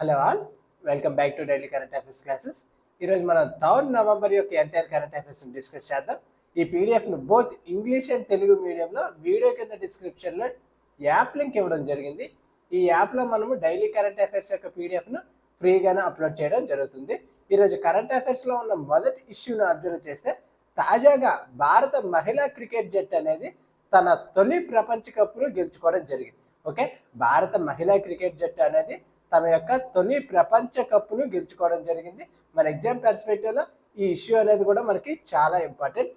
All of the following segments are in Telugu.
Hello all welcome back to daily current affairs classes. ఈరోజు మనం థర్డ్ నవంబర్ యొక్క ఎంటైర్ కరెంట్ అఫైర్స్ డిస్కస్ చేద్దాం. ఈ పీడిఎఫ్ను బోత్ ఇంగ్లీష్ అండ్ తెలుగు మీడియంలో వీడియో కింద డిస్క్రిప్షన్లో యాప్ లింక్ ఇవ్వడం జరిగింది. ఈ యాప్లో మనము డైలీ కరెంట్ అఫైర్స్ యొక్క పీడిఎఫ్ను ఫ్రీగానే అప్లోడ్ చేయడం జరుగుతుంది. ఈరోజు కరెంట్ అఫైర్స్లో ఉన్న మొదటి ఇష్యూను అబ్జర్వ్ చేస్తే తాజాగా భారత మహిళా క్రికెట్ జట్టు అనేది తన తొలి ప్రపంచ కప్ను గెలుచుకోవడం జరిగింది. ఓకే? భారత మహిళా క్రికెట్ జట్టు అనేది తమ యొక్క తొలి ప్రపంచ కప్ను గెలుచుకోవడం జరిగింది. మన ఎగ్జామ్ పర్స్పెక్టివ్లో ఈ ఇష్యూ అనేది కూడా మనకి చాలా ఇంపార్టెంట్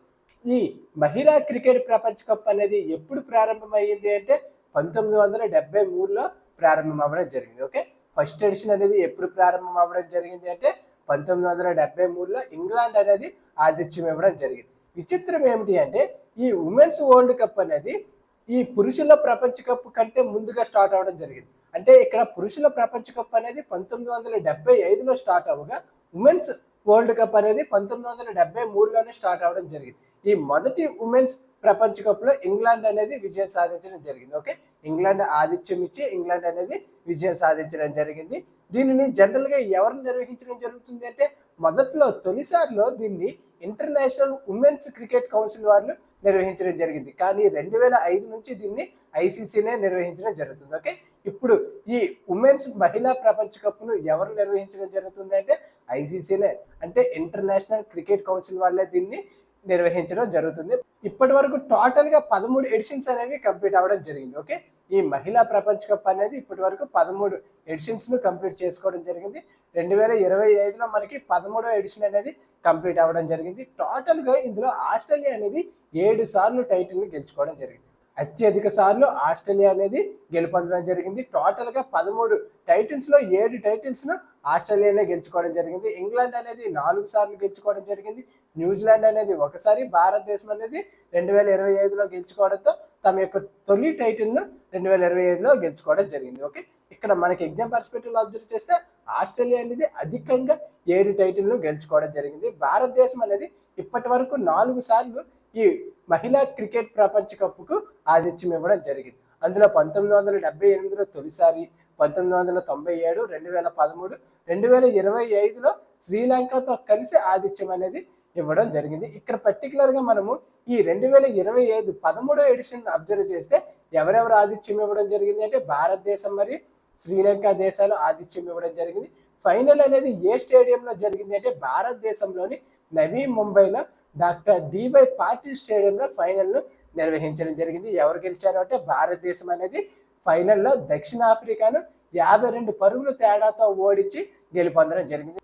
ఈ మహిళా క్రికెట్ ప్రపంచ కప్ అనేది ఎప్పుడు ప్రారంభమైంది అంటే పంతొమ్మిది వందల డెబ్బై మూడులో ప్రారంభం అవ్వడం జరిగింది. ఓకే? ఫస్ట్ ఎడిషన్ అనేది ఎప్పుడు ప్రారంభం అవ్వడం జరిగింది అంటే పంతొమ్మిది వందల డెబ్బై మూడులో ఇంగ్లాండ్ అనేది ఆతిథ్యం ఇవ్వడం జరిగింది. విచిత్రం ఏమిటి అంటే ఈ ఉమెన్స్ వరల్డ్ కప్ అనేది ఈ పురుషుల ప్రపంచ కప్ కంటే ముందుగా స్టార్ట్ అవ్వడం జరిగింది. అంటే ఇక్కడ పురుషుల ప్రపంచ కప్ అనేది పంతొమ్మిది వందల డెబ్బై ఐదులో స్టార్ట్ అవ్వగా ఉమెన్స్ వరల్డ్ కప్ అనేది పంతొమ్మిది వందల డెబ్బై మూడులోనే స్టార్ట్ అవ్వడం జరిగింది. ఈ మొదటి ఉమెన్స్ ప్రపంచ కప్లో ఇంగ్లాండ్ అనేది విజయం సాధించడం జరిగింది. ఓకే? ఇంగ్లాండ్ ఆతిథ్యం ఇచ్చి ఇంగ్లాండ్ అనేది విజయం సాధించడం జరిగింది. దీనిని జనరల్గా ఎవరు నిర్వహించడం జరుగుతుంది అంటే మొదట్లో తొలిసారిలో దీన్ని ఇంటర్నేషనల్ ఉమెన్స్ క్రికెట్ కౌన్సిల్ వాళ్ళు నిర్వహించడం జరిగింది. కానీ రెండు వేల ఐదు నుంచి దీన్ని ఐసీసీనే నిర్వహించడం జరుగుతుంది. ఓకే? ఇప్పుడు ఈ ఉమెన్స్ మహిళా ప్రపంచ కప్ను ఎవరు నిర్వహించడం జరుగుతుంది అంటే ఐసీసీనే. అంటే ఇంటర్నేషనల్ క్రికెట్ కౌన్సిల్ వాళ్ళే దీన్ని నిర్వహించడం జరుగుతుంది. ఇప్పటి వరకు టోటల్గా పదమూడు ఎడిషన్స్ అనేవి కంప్లీట్ అవ్వడం జరిగింది. ఓకే? ఈ మహిళా ప్రపంచ కప్ అనేది ఇప్పటి వరకు పదమూడు ఎడిషన్స్ను కంప్లీట్ చేసుకోవడం జరిగింది. రెండు వేల ఇరవై ఐదులో మనకి పదమూడో ఎడిషన్ అనేది కంప్లీట్ అవ్వడం జరిగింది. టోటల్గా ఇందులో ఆస్ట్రేలియా అనేది ఏడు సార్లు టైటిల్ని గెలుచుకోవడం జరిగింది. అత్యధిక సార్లు ఆస్ట్రేలియా అనేది గెలుపొందడం జరిగింది. టోటల్గా పదమూడు టైటిల్స్లో ఏడు టైటిల్స్ను ఆస్ట్రేలియానే గెలుచుకోవడం జరిగింది. ఇంగ్లాండ్ అనేది నాలుగు సార్లు గెలుచుకోవడం జరిగింది. న్యూజిలాండ్ అనేది ఒకసారి భారతదేశం అనేది రెండు వేల ఇరవై ఐదులో గెలుచుకోవడంతో తమ యొక్క తొలి టైటిల్ను రెండు వేల ఇరవై ఐదులో గెలుచుకోవడం జరిగింది. ఓకే ఇక్కడ మనకి ఎగ్జామ్ పర్స్పెక్టివ్ అబ్జర్వ్ చేస్తే ఆస్ట్రేలియా అనేది అధికంగా ఏడు టైటిల్ను గెలుచుకోవడం జరిగింది. భారతదేశం అనేది ఇప్పటి వరకు నాలుగు సార్లు ఈ మహిళా క్రికెట్ ప్రపంచ కప్కు ఆతిథ్యం ఇవ్వడం జరిగింది. అందులో పంతొమ్మిది వందల డెబ్బై ఎనిమిదిలో తొలిసారి పంతొమ్మిది వందల తొంభై ఏడు రెండు వేల పదమూడు రెండు వేల ఇరవై ఐదులో శ్రీలంకతో కలిసి ఆతిథ్యం అనేది ఇవ్వడం జరిగింది. ఇక్కడ పర్టికులర్గా మనము ఈ రెండు వేల ఇరవై ఐదు పదమూడో ఎడిషన్ అబ్జర్వ్ చేస్తే ఎవరెవరు ఆతిథ్యం ఇవ్వడం జరిగింది అంటే భారతదేశం మరియు శ్రీలంక దేశాలు ఆతిథ్యం ఇవ్వడం జరిగింది. ఫైనల్ అనేది ఏ స్టేడియంలో జరిగింది అంటే భారతదేశంలోని నవీ ముంబైలో డాక్టర్ డివై పాటిల్ స్టేడియంలో ఫైనల్ను నిర్వహించడం జరిగింది. ఎవరు గెలిచారు అంటే భారతదేశం అనేది ఫైనల్లో దక్షిణాఫ్రికాను యాభై రెండు పరుగుల తేడాతో ఓడించి గెలుపొందడం జరిగింది.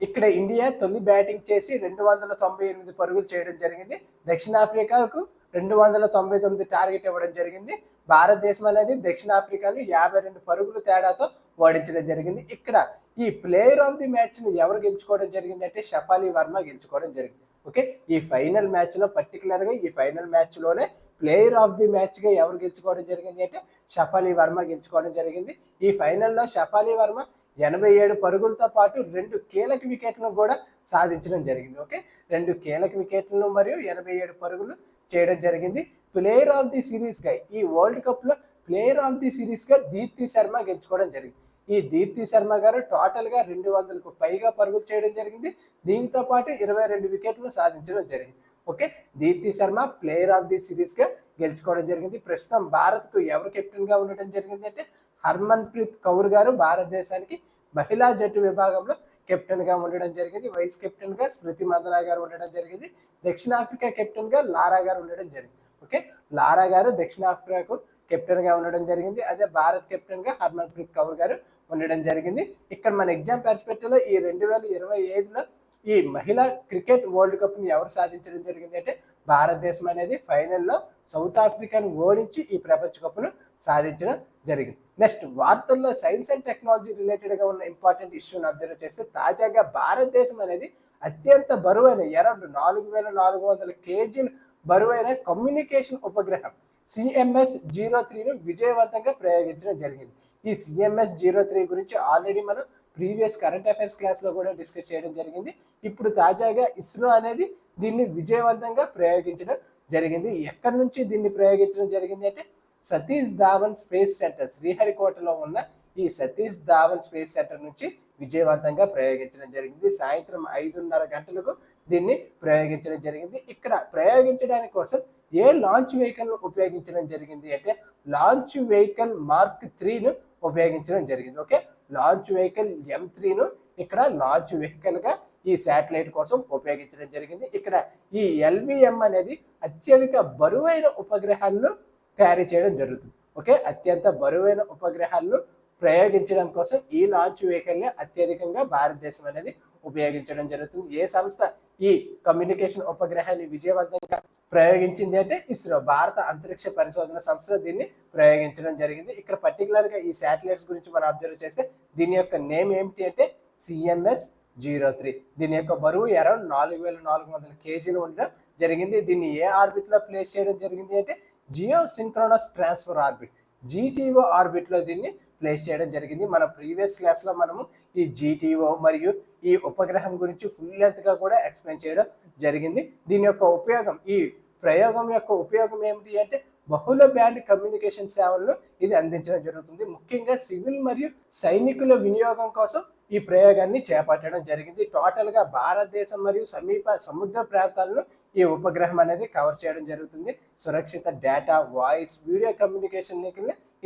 ఇక్కడ ఇండియా తొలి బ్యాటింగ్ చేసి రెండు వందల తొంభై ఎనిమిది పరుగులు చేయడం జరిగింది. దక్షిణాఫ్రికాకు రెండు వందల తొంభై తొమ్మిది టార్గెట్ ఇవ్వడం జరిగింది. భారతదేశం అనేది దక్షిణాఫ్రికాను యాభై రెండు పరుగుల తేడాతో ఓడించడం జరిగింది. ఇక్కడ ఈ ప్లేయర్ ఆఫ్ ది మ్యాచ్ను ఎవరు గెలుచుకోవడం జరిగింది అంటే షఫాలి వర్మ గెలుచుకోవడం జరిగింది. ఓకే? ఈ ఫైనల్ మ్యాచ్లో పర్టికులర్గా ఈ ఫైనల్ మ్యాచ్లోనే ప్లేయర్ ఆఫ్ ది మ్యాచ్గా ఎవరు గెలుచుకోవడం జరిగింది అంటే షఫాలి వర్మ గెలుచుకోవడం జరిగింది. ఈ ఫైనల్లో షఫాలి వర్మ ఎనభై ఏడు పరుగులతో పాటు రెండు కీలక వికెట్లను కూడా సాధించడం జరిగింది. ఓకే? రెండు కీలక వికెట్లను మరియు ఎనభై ఏడు పరుగులు చేయడం జరిగింది. ప్లేయర్ ఆఫ్ ది సిరీస్గా ఈ వరల్డ్ కప్లో ప్లేయర్ ఆఫ్ ది సిరీస్గా దీప్తి శర్మ గెలుచుకోవడం జరిగింది. ఈ దీప్తి శర్మ గారు టోటల్గా రెండు వందలకు పైగా పరుగులు చేయడం జరిగింది. దీంతో పాటు ఇరవై రెండు వికెట్లు సాధించడం జరిగింది. Okay? Deepti Sharma player of the సిరీస్గా గెలుచుకోవడం జరిగింది. ప్రస్తుతం భారత్కు ఎవరు కెప్టెన్గా ఉండడం జరిగింది అంటే హర్మన్ ప్రీత్ కౌర్ గారు భారతదేశానికి మహిళా జట్టు విభాగంలో కెప్టెన్గా ఉండడం జరిగింది. వైస్ కెప్టెన్గా స్మృతి మందనా గారు ఉండడం జరిగింది. దక్షిణాఫ్రికా కెప్టెన్గా లారా గారు ఉండడం జరిగింది. ఓకే? లారా గారు దక్షిణాఫ్రికాకు కెప్టెన్గా ఉండడం జరిగింది. అదే భారత్ కెప్టెన్గా హర్మన్ ప్రీత్ కౌర్ గారు ఉండడం జరిగింది. ఇక్కడ మన ఎగ్జామ్ పర్స్పెక్టివ్లో ఈ రెండు వేల ఇరవై ఐదులో ఈ మహిళా క్రికెట్ వరల్డ్ కప్ని ఎవరు సాధించడం జరిగింది అంటే భారతదేశం అనేది ఫైనల్లో సౌత్ ఆఫ్రికాను ఓడించి ఈ ప్రపంచ కప్ను సాధించడం జరిగింది. నెక్స్ట్ వార్తల్లో సైన్స్ అండ్ టెక్నాలజీ రిలేటెడ్గా ఉన్న ఇంపార్టెంట్ ఇష్యూని అబ్జర్వ్ చేస్తే తాజాగా భారతదేశం అనేది అత్యంత బరువైన ఎరడు నాలుగు వేల నాలుగు వందల కేజీలు బరువైన కమ్యూనికేషన్ ఉపగ్రహం. సిఎంఎస్ జీరో త్రీను విజయవంతంగా ప్రయోగించడం జరిగింది. ఈ సిఎంఎస్ జీరో త్రీ గురించి ఆల్రెడీ మనం ప్రీవియస్ కరెంట్ అఫైర్స్ క్లాస్లో కూడా డిస్కస్ చేయడం జరిగింది. ఇప్పుడు తాజాగా ఇస్రో అనేది దీన్ని విజయవంతంగా ప్రయోగించడం జరిగింది. ఎక్కడి నుంచి దీన్ని ప్రయోగించడం జరిగింది అంటే సతీష్ ధావన్ స్పేస్ సెంటర్ శ్రీహరికోటలో ఉన్న ఈ సతీష్ ధావన్ స్పేస్ సెంటర్ నుంచి విజయవంతంగా ప్రయోగించడం జరిగింది. సాయంత్రం ఐదున్నర గంటలకు దీన్ని ప్రయోగించడం జరిగింది. ఇక్కడ ప్రయోగించడానికి కోసం ఏ లాంచ్ వెహికల్ ఉపయోగించడం జరిగింది అంటే లాంచ్ వెహికల్ మార్క్ త్రీను ఉపయోగించడం జరిగింది. ఓకే లాంచ్ వెహికల్ ఎం త్రీను ఇక్కడ లాంచ్ వెహికల్గా ఈ శాటిలైట్ కోసం ఉపయోగించడం జరిగింది. ఇక్కడ ఈ ఎల్విఎం అనేది అత్యధిక బరువైన ఉపగ్రహాలను తయారు చేయడం జరుగుతుంది. ఓకే అత్యంత బరువైన ఉపగ్రహాలను ప్రయోగించడం కోసం ఈ లాంచ్ వెహికల్ని అత్యధికంగా భారతదేశం అనేది ఉపయోగించడం జరుగుతుంది. ఏ సంస్థ ఈ కమ్యూనికేషన్ ఉపగ్రహాన్ని విజయవంతంగా ప్రయోగించింది అంటే ఇస్రో భారత అంతరిక్ష పరిశోధన సంస్థ దీన్ని ప్రయోగించడం జరిగింది. ఇక్కడ పర్టికులర్గా ఈ శాటిలైట్స్ గురించి మనం అబ్జర్వ్ చేస్తే దీని యొక్క నేమ్ ఏమిటి అంటే సిఎంఎస్ జీరో త్రీ దీని యొక్క బరువు అరౌండ్ నాలుగు వేల నాలుగు వందల కేజీలు ఉండడం జరిగింది. దీన్ని ఏ ఆర్బిట్లో ప్లేస్ చేయడం జరిగింది అంటే geosynchronous transfer orbit GTO ఆర్బిట్లో దీన్ని ప్లేస్ చేయడం జరిగింది. మన ప్రీవియస్ క్లాస్లో మనము ఈ జీటీఓ మరియు ఈ ఉపగ్రహం గురించి ఫుల్ లెంత్గా కూడా ఎక్స్ప్లెయిన్ చేయడం జరిగింది. దీని యొక్క ఉపయోగం ఈ ప్రయోగం యొక్క ఉపయోగం ఏమిటి అంటే బహుళ బ్యాండ్ కమ్యూనికేషన్ సేవలను ఇది అందించడం జరుగుతుంది. ముఖ్యంగా సివిల్ మరియు సైనికుల వినియోగం కోసం ఈ ప్రయోగాన్ని చేపట్టడం జరిగింది. టోటల్గా భారతదేశం మరియు సమీప సముద్ర ప్రాంతాలను ఈ ఉపగ్రహం అనేది కవర్ చేయడం జరుగుతుంది. సురక్షిత డేటా వాయిస్ వీడియో కమ్యూనికేషన్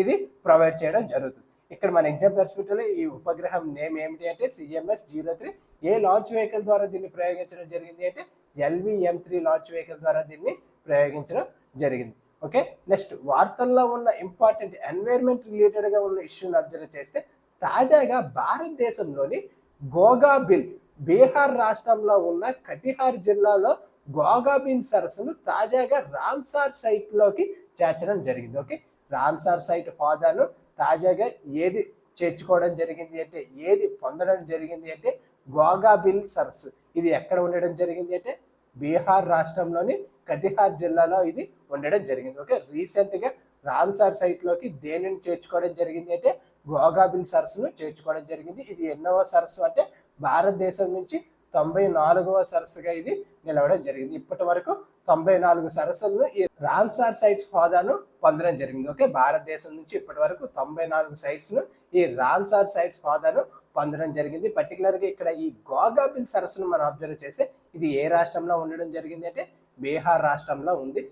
ఇది ప్రొవైడ్ చేయడం జరుగుతుంది. ఇక్కడ మన ఎగ్జామ్ పర్స్పెక్టివ్లో ఈ ఉపగ్రహం నేమ్ ఏమిటి అంటే సిఎంఎస్ జీరో త్రీ. ఏ లాంచ్ వెహికల్ ద్వారా దీన్ని ప్రయోగించడం జరిగింది అంటే ఎల్విఎం త్రీ లాంచ్ వెహికల్ ద్వారా దీన్ని ప్రయోగించడం జరిగింది. ఓకే? నెక్స్ట్ వార్తల్లో ఉన్న ఇంపార్టెంట్ ఎన్వైర్న్మెంట్ రిలేటెడ్గా ఉన్న ఇష్యూని అబ్జర్వ్ చేస్తే తాజాగా భారతదేశంలోని గోగాబిల్ బీహార్ రాష్ట్రంలో ఉన్న కతిహార్ జిల్లాలో గోగాబిన్ సరస్సును తాజాగా రామ్సార్ సైట్లోకి చేర్చడం జరిగింది. ఓకే? రామ్సార్ సైట్ హోదాను తాజాగా ఏది చేర్చుకోవడం జరిగింది అంటే ఏది పొందడం జరిగింది అంటే గోగాబిల్ సరస్సు ఇది ఎక్కడ ఉండడం జరిగింది అంటే బీహార్ రాష్ట్రంలోని కతిహార్ జిల్లాలో ఇది ఉండడం జరిగింది. ఓకే రీసెంట్గా రామ్సార్ సైట్లోకి దేనిని చేర్చుకోవడం జరిగింది అంటే గోగాబిల్ సరస్సును చేర్చుకోవడం జరిగింది. ఇది ఎన్నవ సరస్సు అంటే భారతదేశం నుంచి తొంభై నాలుగవ సరస్సుగా ఇది నిలవడం జరిగింది. ఇప్పటి వరకు తొంభై నాలుగు సరస్సులను ఈ రామ్సార్ సైట్స్ హోదాను పొందడం జరిగింది. ఓకే? భారతదేశం నుంచి ఇప్పటి వరకు తొంభై నాలుగు సైట్స్ను ఈ రామ్సార్ సైట్స్ హోదాను పొందడం జరిగింది. పర్టికులర్గా ఇక్కడ ఈ గోగాబిల్ సరస్సును మనం అబ్జర్వ్ చేస్తే ఇది ఏ రాష్ట్రంలో ఉండడం జరిగింది అంటే బీహార్ రాష్ట్రంలో ఉంది.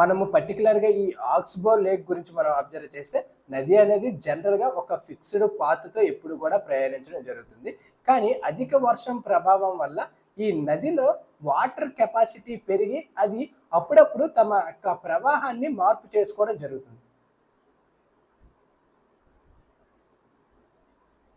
మనము పర్టికులర్గా ఈ ఆక్స్బో లేక్ గురించి మనం అబ్జర్వ్ చేస్తే నది అనేది జనరల్గా ఒక ఫిక్స్డ్ పాత్తో ఎప్పుడు కూడా ప్రయాణించడం జరుగుతుంది. కానీ అధిక వర్షం ప్రభావం వల్ల ఈ నదిలో వాటర్ కెపాసిటీ పెరిగి అది అప్పుడప్పుడు తమ యొక్క ప్రవాహాన్ని మార్పు చేసుకోవడం జరుగుతుంది.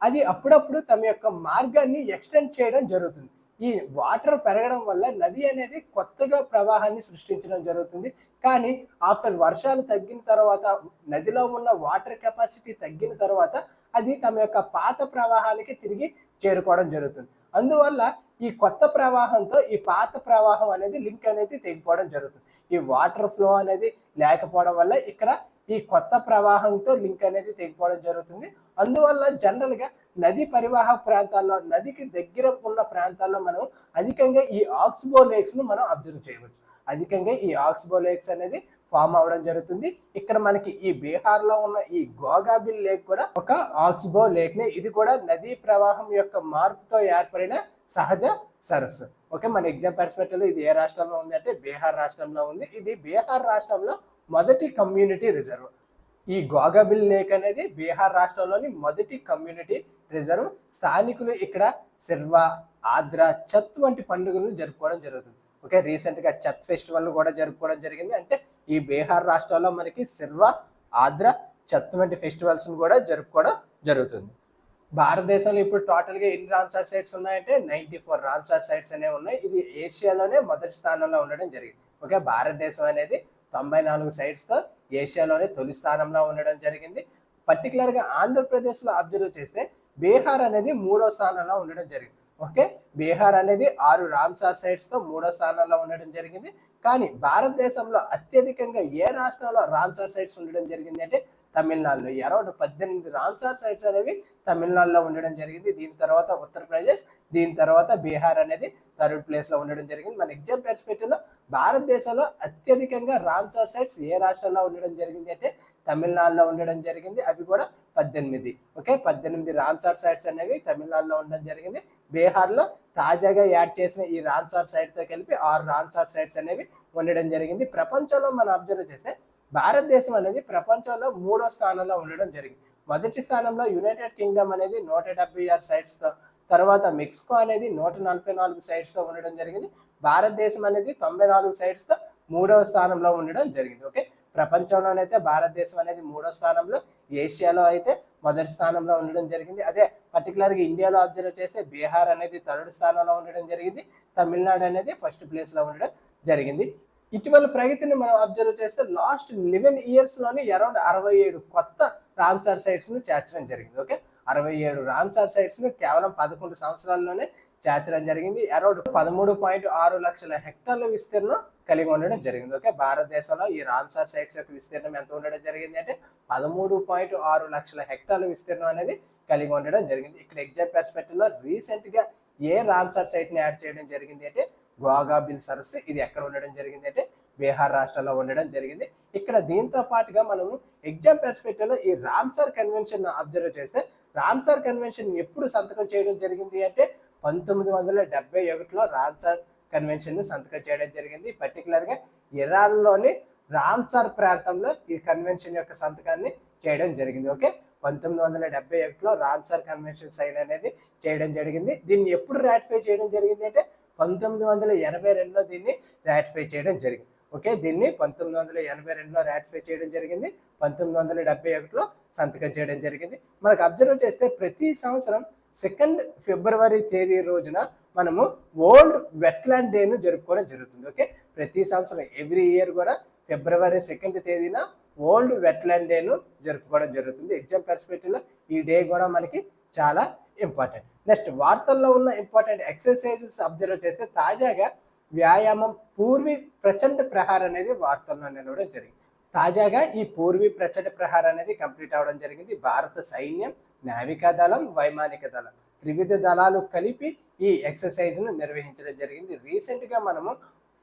అది అప్పుడప్పుడు తమ యొక్క మార్గాన్ని ఎక్స్టెండ్ చేయడం జరుగుతుంది. ఈ వాటర్ పెరగడం వల్ల నది అనేది కొత్తగా ప్రవాహాన్ని సృష్టించడం జరుగుతుంది. కానీ ఆఫ్టర్ వర్షాలు తగ్గిన తర్వాత నదిలో ఉన్న వాటర్ కెపాసిటీ తగ్గిన తర్వాత అది తమ యొక్క పాత ప్రవాహానికి తిరిగి చేరుకోవడం జరుగుతుంది. అందువల్ల ఈ కొత్త ప్రవాహంతో ఈ పాత ప్రవాహం అనేది లింక్ అనేది తెగిపోవడం జరుగుతుంది. ఈ వాటర్ ఫ్లో అనేది లేకపోవడం వల్ల ఇక్కడ ఈ కొత్త ప్రవాహంతో లింక్ అనేది తెగిపోవడం జరుగుతుంది. అందువల్ల జనరల్గా నది పరివాహక ప్రాంతాల్లో నదికి దగ్గర ఉన్న ప్రాంతాల్లో మనం అధికంగా ఈ ఆక్స్బో లేక్స్ను మనం అబ్జర్వ్ చేయవచ్చు. అధికంగా ఈ ఆక్స్బో లేక్స్ అనేది ఫామ్ అవడం జరుగుతుంది. ఇక్కడ మనకి ఈ బీహార్లో ఉన్న ఈ గోగాబిల్ లేక్ కూడా ఒక ఆక్స్బో లేక్నే ఇది కూడా నదీ ప్రవాహం యొక్క మార్పుతో ఏర్పడిన సహజ సరస్సు. ఓకే మన ఎగ్జామ్ పర్స్పెక్టివ్లో ఇది ఏ రాష్ట్రంలో ఉంది అంటే బీహార్ రాష్ట్రంలో ఉంది. ఇది బీహార్ రాష్ట్రంలో మొదటి కమ్యూనిటీ రిజర్వ్. ఈ గోగాబిల్ లేక్ అనేది బీహార్ రాష్ట్రంలోని మొదటి కమ్యూనిటీ రిజర్వ్. స్థానికులు ఇక్కడ సిర్వా ఆద్ర చత్ వంటి పండుగలను జరుపుకోవడం జరుగుతుంది. ఓకే రీసెంట్గా చత్ ఫెస్టివల్ కూడా జరుపుకోవడం జరిగింది. అంటే ఈ బీహార్ రాష్ట్రాల్లో మనకి సిర్వా ఆద్ర చత్ వంటి ఫెస్టివల్స్ను కూడా జరుపుకోవడం జరుగుతుంది. భారతదేశంలో ఇప్పుడు టోటల్గా ఎన్ని రామ్సార్ సైట్స్ ఉన్నాయంటే నైన్టీ ఫోర్ రామ్సార్ సైట్స్ అనేవి ఉన్నాయి. ఇది ఏషియాలోనే మొదటి స్థానంలో ఉండడం జరిగింది. ఓకే భారతదేశం అనేది తొంభై నాలుగు సైట్స్తో ఏషియాలోనే తొలి స్థానంలో ఉండడం జరిగింది. పర్టికులర్గా ఆంధ్రప్రదేశ్లో అబ్జర్వ్ చేస్తే బీహార్ అనేది మూడో స్థానంలో ఉండడం జరిగింది. ఓకే బీహార్ అనేది ఆరు రామ్సార్ సైట్స్తో మూడో స్థానంలో ఉండడం జరిగింది. కానీ భారతదేశంలో అత్యధికంగా ఏ రాష్ట్రంలో రామ్సార్ సైట్స్ ఉండడం జరిగింది అంటే తమిళనాడులో. అరౌండ్ పద్దెనిమిది రామ్సార్ సైట్స్ అనేవి తమిళనాడులో ఉండడం జరిగింది. దీని తర్వాత ఉత్తరప్రదేశ్ దీని తర్వాత బీహార్ అనేది థర్డ్ ప్లేస్లో ఉండడం జరిగింది. మన ఎగ్జామ్ పెర్స్పెక్టివ్లో భారతదేశంలో అత్యధికంగా రామ్సార్ సైట్స్ ఏ రాష్ట్రంలో ఉండడం జరిగింది అంటే తమిళనాడులో ఉండడం జరిగింది. అవి కూడా పద్దెనిమిది. ఓకే? పద్దెనిమిది రామ్సార్ సైట్స్ అనేవి తమిళనాడులో ఉండడం జరిగింది. బీహార్లో తాజాగా యాడ్ చేసిన ఈ రామ్సార్ సైట్తో కలిపి ఆరు రాన్సార్ సైట్స్ అనేవి ఉండడం జరిగింది. ప్రపంచంలో మనం అబ్జర్వ్ చేస్తే భారతదేశం అనేది ప్రపంచంలో మూడో స్థానంలో ఉండడం జరిగింది. మొదటి స్థానంలో యునైటెడ్ కింగ్డమ్ అనేది నూట డెబ్బై ఆరు సైట్స్తో తర్వాత మెక్సికో అనేది నూట నలభై నాలుగు సైట్స్తో ఉండడం జరిగింది. భారతదేశం అనేది తొంభై నాలుగు సైట్స్తో మూడవ స్థానంలో ఉండడం జరిగింది. ఓకే? ప్రపంచంలోనైతే భారతదేశం అనేది మూడో స్థానంలో ఏషియాలో అయితే మొదటి స్థానంలో ఉండడం జరిగింది. అదే పర్టికులర్గా ఇండియాలో అబ్జర్వ్ చేస్తే బీహార్ అనేది థర్డ్ స్థానంలో ఉండడం జరిగింది. తమిళనాడు అనేది ఫస్ట్ ప్లేస్లో ఉండడం జరిగింది. ఇటీవల ప్రగతిని మనం అబ్జర్వ్ చేస్తే లాస్ట్ లెవెన్ ఇయర్స్లోని అరౌండ్ అరవై ఏడు కొత్త రామ్సార్ సైట్స్ను చేర్చడం జరిగింది. ఓకే అరవై ఏడు రామ్సార్ సైట్స్ను కేవలం పదకొండు సంవత్సరాల్లోనే చేర్చడం జరిగింది. అరౌండ్ పదమూడు పాయింట్ ఆరు లక్షల హెక్టార్ల విస్తీర్ణం కలిగి ఉండడం జరిగింది. ఓకే భారతదేశంలో ఈ రామ్సార్ సైట్స్ యొక్క విస్తీర్ణం ఎంత ఉండడం జరిగింది అంటే పదమూడు పాయింట్ ఆరు లక్షల హెక్టార్ల విస్తీర్ణం అనేది కలిగి ఉండడం జరిగింది. ఇక్కడ ఎగ్జామ్ పెర్స్పెక్టివ్లో రీసెంట్గా ఏ రామ్సార్ సైట్ని యాడ్ చేయడం జరిగింది అంటే గోగాబిల్ సరస్సు ఇది ఎక్కడ ఉండడం జరిగింది అంటే బీహార్ రాష్ట్రంలో ఉండడం జరిగింది. ఇక్కడ దీంతో పాటుగా మనము ఎగ్జామ్ పెర్స్పెక్టివ్లో ఈ రామ్సార్ కన్వెన్షన్ అబ్జర్వ్ చేస్తే రామ్సార్ కన్వెన్షన్ ఎప్పుడు సంతకం చేయడం జరిగింది అంటే పంతొమ్మిది వందల డెబ్బై ఒకటిలో రామ్సార్ కన్వెన్షన్ను సంతకం చేయడం జరిగింది. పర్టికులర్గా ఇరాన్లోని రామ్సార్ ప్రాంతంలో ఈ కన్వెన్షన్ యొక్క సంతకాన్ని చేయడం జరిగింది. ఓకే పంతొమ్మిది వందల డెబ్బై ఒకటిలో రామ్సార్ కన్వెన్షన్ సైన్ అనేది చేయడం జరిగింది. దీన్ని ఎప్పుడు రాటిఫై చేయడం జరిగింది అంటే పంతొమ్మిది వందల ఎనభై రెండులో దీన్ని రాటిఫై చేయడం జరిగింది. ఓకే దీన్ని పంతొమ్మిది వందల ఎనభై రెండులో రాటిఫై చేయడం జరిగింది. పంతొమ్మిది వందల డెబ్బై ఒకటిలో సంతకం చేయడం జరిగింది. మనకు అబ్జర్వ్ చేస్తే ప్రతి సంవత్సరం సెకండ్ ఫిబ్రవరి తేదీ రోజున మనము వరల్డ్ వెట్లాండ్ డేను జరుపుకోవడం జరుగుతుంది ఓకే ప్రతి సంవత్సరం ఎవ్రీ ఇయర్ కూడా ఫిబ్రవరి సెకండ్ తేదీన వరల్డ్ వెట్లాండ్ డేను జరుపుకోవడం జరుగుతుంది. ఎగ్జామ్ పర్స్పెక్టివ్లో ఈ డే కూడా మనకి చాలా ఇంపార్టెంట్ నెక్స్ట్ వార్తల్లో ఉన్న ఇంపార్టెంట్ ఎక్సర్సైజెస్ అబ్జర్వ్ చేస్తే తాజాగా వ్యాయామం పూర్వి ప్రచండ ప్రహార్ అనేది వార్తల్లో నిలవడం జరిగింది. తాజాగా ఈ పూర్వీ ప్రచండ ప్రహారం అనేది కంప్లీట్ అవడం జరిగింది. భారత సైన్యం నావికా దళం వైమానిక దళం త్రివిధ దళాలు కలిపి ఈ ఎక్సర్సైజ్ను నిర్వహించడం జరిగింది. రీసెంట్గా మనము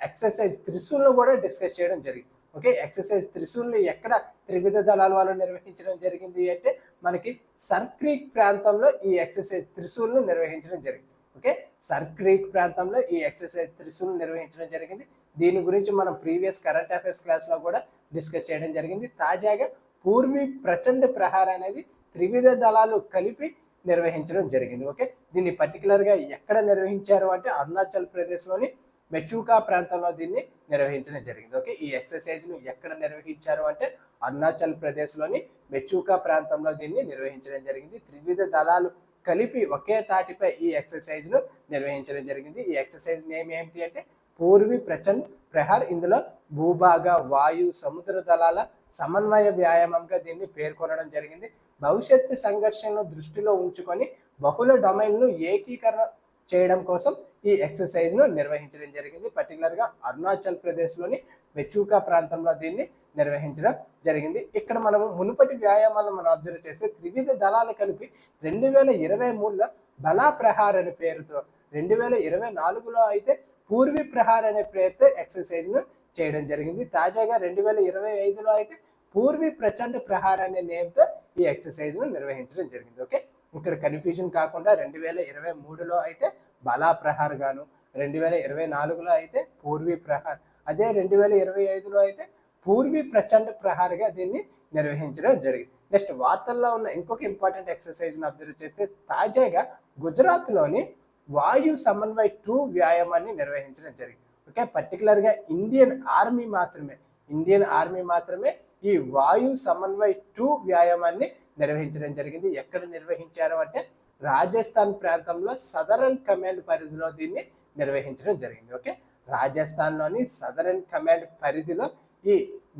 ఎక్సర్సైజ్ త్రిశూల్ను కూడా డిస్కస్ చేయడం జరిగింది. ఓకే ఎక్సర్సైజ్ త్రిశూల్ని ఎక్కడ త్రివిధ దళాల వాళ్ళు నిర్వహించడం జరిగింది అంటే మనకి సర్క్రీక్ ప్రాంతంలో ఈ ఎక్సర్సైజ్ త్రిశూల్ను నిర్వహించడం జరిగింది. ఓకే? సర్క్రీక్ ప్రాంతంలో ఈ ఎక్సర్సైజ్ త్రిశూల్ నిర్వహించడం జరిగింది. దీని గురించి మనం ప్రీవియస్ కరెంట్ అఫైర్స్ క్లాస్లో కూడా డిస్కస్ చేయడం జరిగింది. తాజాగా పూర్వీ ప్రచండ ప్రహార అనేది త్రివిధ దళాలు కలిపి నిర్వహించడం జరిగింది. ఓకే? దీన్ని పర్టికులర్గా ఎక్కడ నిర్వహించారు అంటే అరుణాచల్ ప్రదేశ్లోని మెచూకా ప్రాంతంలో దీన్ని నిర్వహించడం జరిగింది. ఓకే? ఈ ఎక్సర్సైజ్ను ఎక్కడ నిర్వహించారు అంటే అరుణాచల్ ప్రదేశ్లోని మెచూకా ప్రాంతంలో దీన్ని నిర్వహించడం జరిగింది. త్రివిధ దళాలు కలిపి ఒకే తాటిపై ఈ ఎక్సర్సైజ్ను నిర్వహించడం జరిగింది. ఈ ఎక్సర్సైజ్ నేమ్ ఏంటి అంటే పూర్వి ప్రచండ్ ప్రహార్ ఇందులో భూభాగ వాయు సముద్ర దళాల సమన్వయ వ్యాయామంగా దీన్ని పేర్కొనడం జరిగింది. భవిష్యత్తు సంఘర్షణను దృష్టిలో ఉంచుకొని బహుళ డొమైన్ను ఏకీకరణ చేయడం కోసం ఈ ఎక్సర్సైజ్ను నిర్వహించడం జరిగింది. పర్టికులర్గా అరుణాచల్ ప్రదేశ్లోని మెచూకా ప్రాంతంలో దీన్ని నిర్వహించడం జరిగింది. ఇక్కడ మనము మునుపటి వ్యాయామాలను మనం అబ్జర్వ్ చేస్తే త్రివిధ దళాలు కలిపి రెండు వేల ఇరవై మూడులో బలా ప్రహార్ అనే పేరుతో రెండు వేల ఇరవై నాలుగులో అయితే పూర్వీ ప్రహార్ అనే పేరుతో ఎక్సర్సైజ్ను చేయడం జరిగింది. తాజాగా రెండు వేల ఇరవై ఐదులో అయితే పూర్వీ ప్రచండ ప్రహార్ అనే నేమ్తో ఈ ఎక్సర్సైజ్ను నిర్వహించడం జరిగింది. ఓకే? ఇక్కడ కన్ఫ్యూజన్ కాకుండా రెండు వేల ఇరవై మూడులో అయితే బలా ప్రహార్ గాను రెండు వేల ఇరవై నాలుగులో అయితే పూర్వీ ప్రహార్ అదే రెండు వేల ఇరవై ఐదులో అయితే పూర్వీ ప్రచండ ప్రహారిగా దీన్ని నిర్వహించడం జరిగింది. నెక్స్ట్ వార్తల్లో ఉన్న ఇంకొక ఇంపార్టెంట్ ఎక్సర్సైజ్ని అబ్జర్వ్ చేస్తే తాజాగా గుజరాత్లోని వాయు సమన్వయ టూ వ్యాయామాన్ని నిర్వహించడం జరిగింది. ఓకే పర్టికులర్గా ఇండియన్ ఆర్మీ మాత్రమే ఇండియన్ ఆర్మీ మాత్రమే ఈ వాయు సమన్వయ్ టూ వ్యాయామాన్ని నిర్వహించడం జరిగింది. ఎక్కడ నిర్వహించారు అంటే రాజస్థాన్ ప్రాంతంలో సదరన్ కమాండ్ పరిధిలో దీన్ని నిర్వహించడం జరిగింది. ఓకే రాజస్థాన్లోని సదరన్ కమాండ్ పరిధిలో ఈ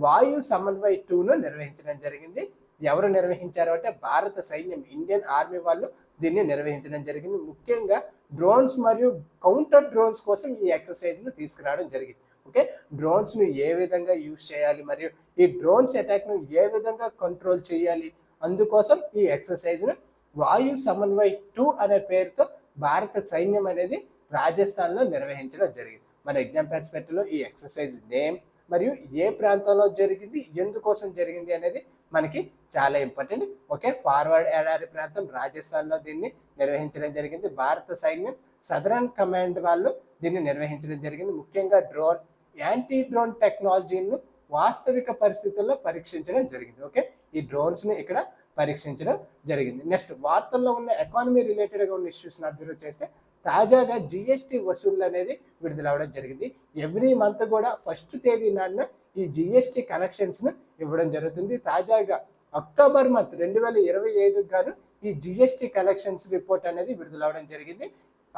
వాయు సమన్వయ్ టూను నిర్వహించడం జరిగింది. ఎవరు నిర్వహించారు అంటే భారత సైన్యం ఇండియన్ ఆర్మీ వాళ్ళు దీన్ని నిర్వహించడం జరిగింది. ముఖ్యంగా డ్రోన్స్ మరియు కౌంటర్ డ్రోన్స్ కోసం ఈ ఎక్సర్సైజ్ను తీసుకురావడం జరిగింది. ఓకే? డ్రోన్స్ను ఏ విధంగా యూజ్ చేయాలి మరియు ఈ డ్రోన్స్ అటాక్ను ఏ విధంగా కంట్రోల్ చేయాలి? అందుకోసం ఈ ఎక్సర్సైజ్ను వాయు సమన్వయ్ టూ అనే పేరుతో భారత సైన్యం అనేది రాజస్థాన్లో నిర్వహించడం జరిగింది. మన ఎగ్జామ్ పర్స్పెక్టివ్లో ఈ ఎక్సర్సైజ్ నేమ్ మరియు ఏ ప్రాంతంలో జరిగింది ఎందుకోసం జరిగింది అనేది మనకి చాలా ఇంపార్టెంట్. ఓకే ఫార్వర్డ్ ఎడారి ప్రాంతం రాజస్థాన్లో దీన్ని నిర్వహించడం జరిగింది. భారత సైన్యం సదరన్ కమాండ్ వాళ్ళు దీన్ని నిర్వహించడం జరిగింది. ముఖ్యంగా డ్రోన్ యాంటీ డ్రోన్ టెక్నాలజీను వాస్తవిక పరిస్థితుల్లో పరీక్షించడం జరిగింది. ఓకే ఈ డ్రోన్స్ని ఇక్కడ పరీక్షించడం జరిగింది. నెక్స్ట్ వార్తల్లో ఉన్న ఎకానమీ రిలేటెడ్గా ఉన్న ఇష్యూస్ని అబ్జర్వ్ చేస్తే తాజాగా జిఎస్టి వసూళ్ళు అనేది విడుదల అవ్వడం జరిగింది. ఎవ్రీ మంత్ కూడా ఫస్ట్ తేదీ నాడున ఈ జిఎస్టి కలెక్షన్స్ను ఇవ్వడం జరుగుతుంది. తాజాగా అక్టోబర్ మంత్ రెండు వేల ఇరవై ఐదుకు గాను ఈ జిఎస్టి కలెక్షన్స్ రిపోర్ట్ అనేది విడుదలవడం జరిగింది.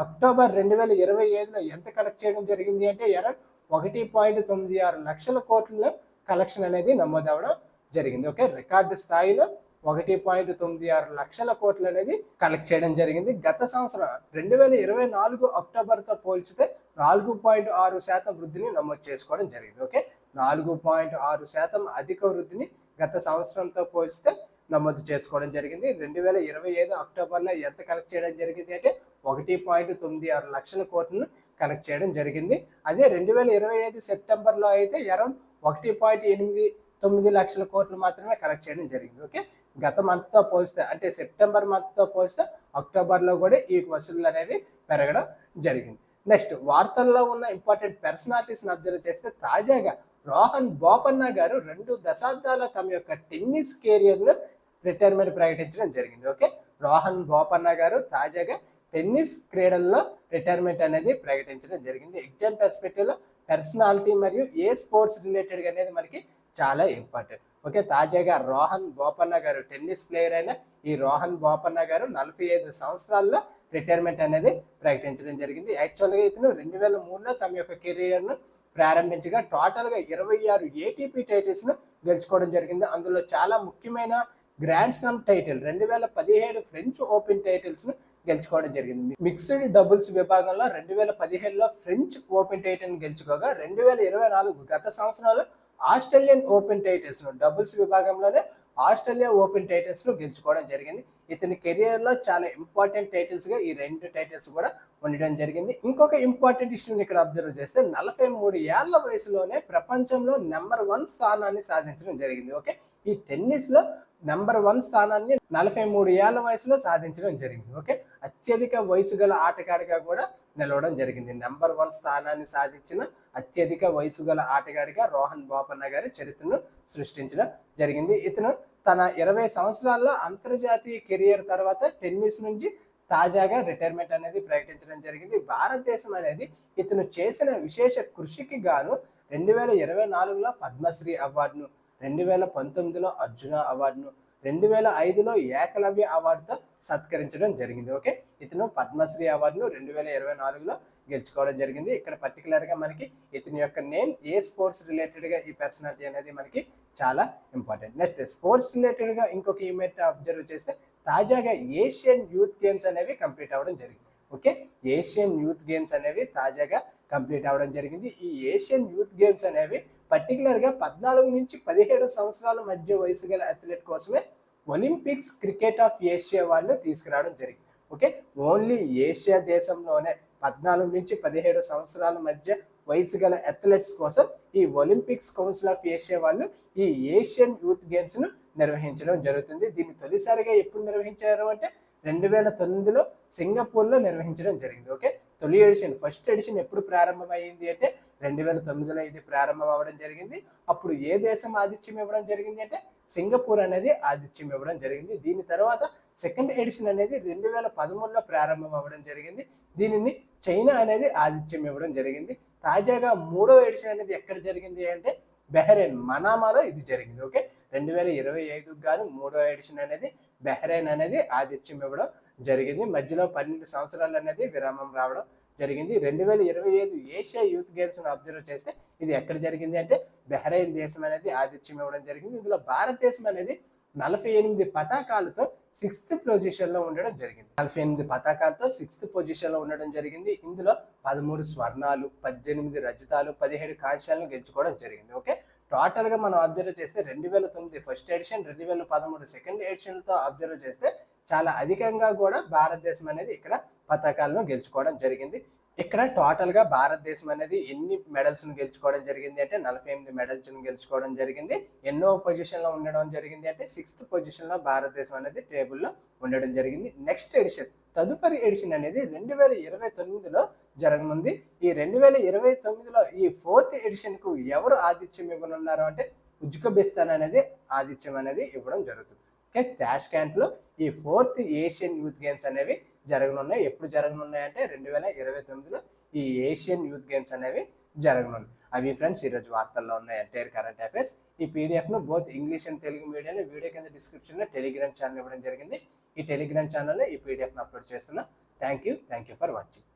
అక్టోబర్ రెండు వేల ఇరవై ఐదులో ఎంత కలెక్ట్ చేయడం జరిగింది అంటే అరౌండ్ ఒకటి పాయింట్ తొమ్మిది ఆరు లక్షల కోట్ల కలెక్షన్ అనేది నమోదవడం జరిగింది. ఓకే రికార్డు స్థాయిలో ఒకటి పాయింట్ తొమ్మిది ఆరు లక్షల కోట్లు అనేది కలెక్ట్ చేయడం జరిగింది. గత సంవత్సరం రెండు వేల ఇరవై నాలుగు అక్టోబర్తో పోల్చితే నాలుగు పాయింట్ ఆరు శాతం వృద్ధిని నమోదు చేసుకోవడం జరిగింది. ఓకే? నాలుగు పాయింట్ ఆరు శాతం అధిక వృద్ధిని గత సంవత్సరంతో పోల్చితే నమోదు చేసుకోవడం జరిగింది. రెండు వేల ఇరవై ఐదు అక్టోబర్లో ఎంత కలెక్ట్ చేయడం జరిగింది అంటే ఒకటి పాయింట్ తొమ్మిది ఆరు లక్షల కోట్లను కలెక్ట్ చేయడం జరిగింది. అదే రెండు వేల ఇరవై ఐదు సెప్టెంబర్లో అయితే అరౌండ్ ఒకటి పాయింట్ ఎనిమిది తొమ్మిది లక్షల కోట్లు మాత్రమే కలెక్ట్ చేయడం జరిగింది. ఓకే? గత మంత్తో పోలిస్తే అంటే సెప్టెంబర్ మంత్తో పోలిస్తే అక్టోబర్లో కూడా ఈ వసూళ్ళు అనేవి పెరగడం జరిగింది. నెక్స్ట్ వార్తల్లో ఉన్న ఇంపార్టెంట్ పర్సనాలిటీస్ని అబ్జర్వ్ చేస్తే తాజాగా రోహన్ బోపన్న గారు రెండు దశాబ్దాల తమ యొక్క టెన్నిస్ కెరియర్ను రిటైర్మెంట్ ప్రకటించడం జరిగింది. ఓకే? రోహన్ బోపన్న గారు తాజాగా టెన్నిస్ క్రీడల్లో రిటైర్మెంట్ అనేది ప్రకటించడం జరిగింది. ఎగ్జామ్ పెర్స్పెక్టివ్లో పర్సనాలిటీ మరియు ఏ స్పోర్ట్స్ రిలేటెడ్ అనేది మనకి చాలా ఇంపార్టెంట్. ఓకే తాజాగా రోహన్ బోపన్న గారు టెన్నిస్ ప్లేయర్ అయిన ఈ రోహన్ బోపన్న గారు నలభై ఐదు సంవత్సరాల్లో రిటైర్మెంట్ అనేది ప్రకటించడం జరిగింది. యాక్చువల్గా ఇతను రెండు వేల మూడులో తమ యొక్క కెరియర్ను ప్రారంభించగా టోటల్గా ఇరవై ఆరు ఏటీపీ టైటిల్స్ను గెలుచుకోవడం జరిగింది. అందులో చాలా ముఖ్యమైన గ్రాండ్ స్లామ్ టైటిల్ రెండు వేల పదిహేడు ఫ్రెంచ్ ఓపెన్ టైటిల్స్ను గెలుచుకోవడం జరిగింది. మిక్స్డ్ డబుల్స్ విభాగంలో రెండు వేల పదిహేడులో ఫ్రెంచ్ ఓపెన్ టైటిల్ని గెలుచుకోగా రెండు వేల ఇరవై నాలుగు గత సంవత్సరంలో ఆస్ట్రేలియన్ ఓపెన్ టైటిల్స్ను డబుల్స్ విభాగంలోనే ఆస్ట్రేలియా ఓపెన్ టైటిల్స్ను గెలుచుకోవడం జరిగింది. ఇతని కెరియర్లో చాలా ఇంపార్టెంట్ టైటిల్స్గా ఈ రెండు టైటిల్స్ కూడా ఉండడం జరిగింది. ఇంకొక ఇంపార్టెంట్ ఇష్యూని ఇక్కడ అబ్జర్వ్ చేస్తే నలభై మూడు ఏళ్ళ వయసులోనే ప్రపంచంలో నెంబర్ వన్ స్థానాన్ని సాధించడం జరిగింది. ఓకే? ఈ టెన్నిస్లో నెంబర్ వన్ స్థానాన్ని నలభై మూడు ఏళ్ళ వయసులో సాధించడం జరిగింది. ఓకే? అత్యధిక వయసు గల ఆటగాడిగా కూడా నిలవడం జరిగింది. నెంబర్ వన్ స్థానాన్ని సాధించిన అత్యధిక వయసు గల ఆటగాడిగా రోహన్ బోపన్న గారి చరిత్రను సృష్టించడం జరిగింది. ఇతను తన ఇరవై సంవత్సరాల్లో అంతర్జాతీయ కెరియర్ తర్వాత టెన్నిస్ నుంచి తాజాగా రిటైర్మెంట్ అనేది ప్రకటించడం జరిగింది. భారతదేశం అనేది ఇతను చేసిన విశేష కృషికి గాను రెండు వేల ఇరవై నాలుగులో పద్మశ్రీ అవార్డును రెండు వేల పంతొమ్మిదిలో అర్జున అవార్డును రెండు వేల ఐదులో ఏకలవ్య అవార్డుతో సత్కరించడం జరిగింది. ఓకే? ఇతను పద్మశ్రీ అవార్డును రెండు వేల ఇరవై నాలుగులో గెలుచుకోవడం జరిగింది. ఇక్కడ పర్టికులర్గా మనకి ఇతని యొక్క నేమ్ ఏ స్పోర్ట్స్ రిలేటెడ్గా ఈ పర్సనాలిటీ అనేది మనకి చాలా ఇంపార్టెంట్ నెక్స్ట్ స్పోర్ట్స్ రిలేటెడ్గా ఇంకొక ఈవెంట్ అబ్జర్వ్ చేస్తే తాజాగా ఏషియన్ యూత్ గేమ్స్ అనేవి కంప్లీట్ అవ్వడం జరిగింది. ఓకే? ఏషియన్ యూత్ గేమ్స్ అనేవి తాజాగా కంప్లీట్ అవ్వడం జరిగింది. ఈ ఏషియన్ యూత్ గేమ్స్ అనేవి పర్టికులర్గా పద్నాలుగు నుంచి పదిహేడు సంవత్సరాల మధ్య వయసు గల అథ్లెట్ కోసమే ఒలింపిక్స్ క్రికెట్ ఆఫ్ ఏషియా వాళ్ళు తీసుకురావడం జరిగింది. ఓకే ఓన్లీ ఏషియా దేశంలోనే పద్నాలుగు నుంచి పదిహేడు సంవత్సరాల మధ్య వయసు గల అథ్లెట్స్ కోసం ఈ ఒలింపిక్స్ కౌన్సిల్ ఆఫ్ ఏషియా వాళ్ళు ఈ ఏషియన్ యూత్ గేమ్స్ను నిర్వహించడం జరుగుతుంది. దీన్ని తొలిసారిగా ఎప్పుడు నిర్వహించారు అంటే రెండు వేల తొమ్మిదిలో సింగపూర్లో నిర్వహించడం జరిగింది. ఓకే తొలి ఎడిషన్ ఫస్ట్ ఎడిషన్ ఎప్పుడు ప్రారంభమైంది అంటే రెండు వేల తొమ్మిదిలో ఇది ప్రారంభం అవ్వడం జరిగింది. అప్పుడు ఏ దేశం ఆతిథ్యం ఇవ్వడం జరిగింది అంటే సింగపూర్ అనేది ఆతిథ్యం ఇవ్వడం జరిగింది. దీని తర్వాత సెకండ్ ఎడిషన్ అనేది రెండు వేల పదమూడులో ప్రారంభం అవ్వడం జరిగింది. దీనిని చైనా అనేది ఆతిథ్యం ఇవ్వడం జరిగింది. తాజాగా మూడో ఎడిషన్ అనేది ఎక్కడ జరిగింది అంటే బెహ్రెయిన్ మనామాలో ఇది జరిగింది. ఓకే? రెండు వేల ఇరవై ఐదుకు గాను మూడో ఎడిషన్ అనేది బెహ్రెయిన్ అనేది ఆతిథ్యం ఇవ్వడం జరిగింది. మధ్యలో పన్నెండు సంవత్సరాలు అనేది విరామం రావడం జరిగింది. రెండు వేల ఇరవై ఐదు ఏషియా యూత్ గేమ్స్ను అబ్జర్వ్ చేస్తే ఇది ఎక్కడ జరిగింది అంటే బెహ్రైన్ దేశం అనేది ఆతిథ్యం ఇవ్వడం జరిగింది. ఇందులో భారతదేశం అనేది నలభై ఎనిమిది పతాకాలతో సిక్స్త్ పొజిషన్లో ఉండడం జరిగింది. నలభై ఎనిమిది పతాకాలతో సిక్స్త్ పొజిషన్లో ఉండడం జరిగింది. ఇందులో పదమూడు స్వర్ణాలు పద్దెనిమిది రజతాలు పదిహేడు కాంస్యాలను గెలుచుకోవడం జరిగింది. ఓకే? టోటల్గా మనం అబ్జర్వ్ చేస్తే రెండు వేల తొమ్మిది ఫస్ట్ ఎడిషన్ రెండు వేల పదమూడు సెకండ్ ఎడిషన్తో అబ్జర్వ్ చేస్తే చాలా అధికంగా కూడా భారతదేశం అనేది ఇక్కడ పథకాలను గెలుచుకోవడం జరిగింది. ఇక్కడ టోటల్గా భారతదేశం అనేది ఎన్ని మెడల్స్ను గెలుచుకోవడం జరిగింది అంటే నలభై ఎనిమిది మెడల్స్ను గెలుచుకోవడం జరిగింది. ఎన్నో పొజిషన్లో ఉండడం జరిగింది అంటే సిక్స్త్ పొజిషన్లో భారతదేశం అనేది టేబుల్లో ఉండడం జరిగింది. నెక్స్ట్ ఎడిషన్ తదుపరి ఎడిషన్ అనేది రెండు వేల ఇరవై తొమ్మిదిలో జరగనుంది. ఈ రెండు వేల ఇరవై తొమ్మిదిలో ఈ ఫోర్త్ ఎడిషన్కు ఎవరు ఆతిథ్యం ఇవ్వనున్నారు అంటే ఉజ్బెకిస్తాన్ అనేది ఆతిథ్యం అనేది ఇవ్వడం జరుగుతుంది. ఓకే క్యాంప్లో ఈ ఫోర్త్ ఏషియన్ యూత్ గేమ్స్ అనేవి జరగనున్నాయి. ఎప్పుడు జరగనున్నాయి అంటే రెండు వేల ఇరవై తొమ్మిదిలో ఈ ఏషియన్ యూత్ గేమ్స్ అనేవి జరగనున్నాయి. అవి ఫ్రెండ్స్ ఈరోజు వార్తల్లో ఉన్నాయి. Entire current affairs. ఈ పీడిఎఫ్ను బోత్ ఇంగ్లీష్ అండ్ తెలుగు మీడియాలో వీడియో కింద డిస్క్రిప్షన్లో టెలిగ్రామ్ ఛానల్ ఇవ్వడం జరిగింది. ఈ టెలిగ్రామ్ ఛానల్లో ఈ పీడిఎఫ్ను అప్లోడ్ చేస్తున్నా. Thank you. Thank you for watching.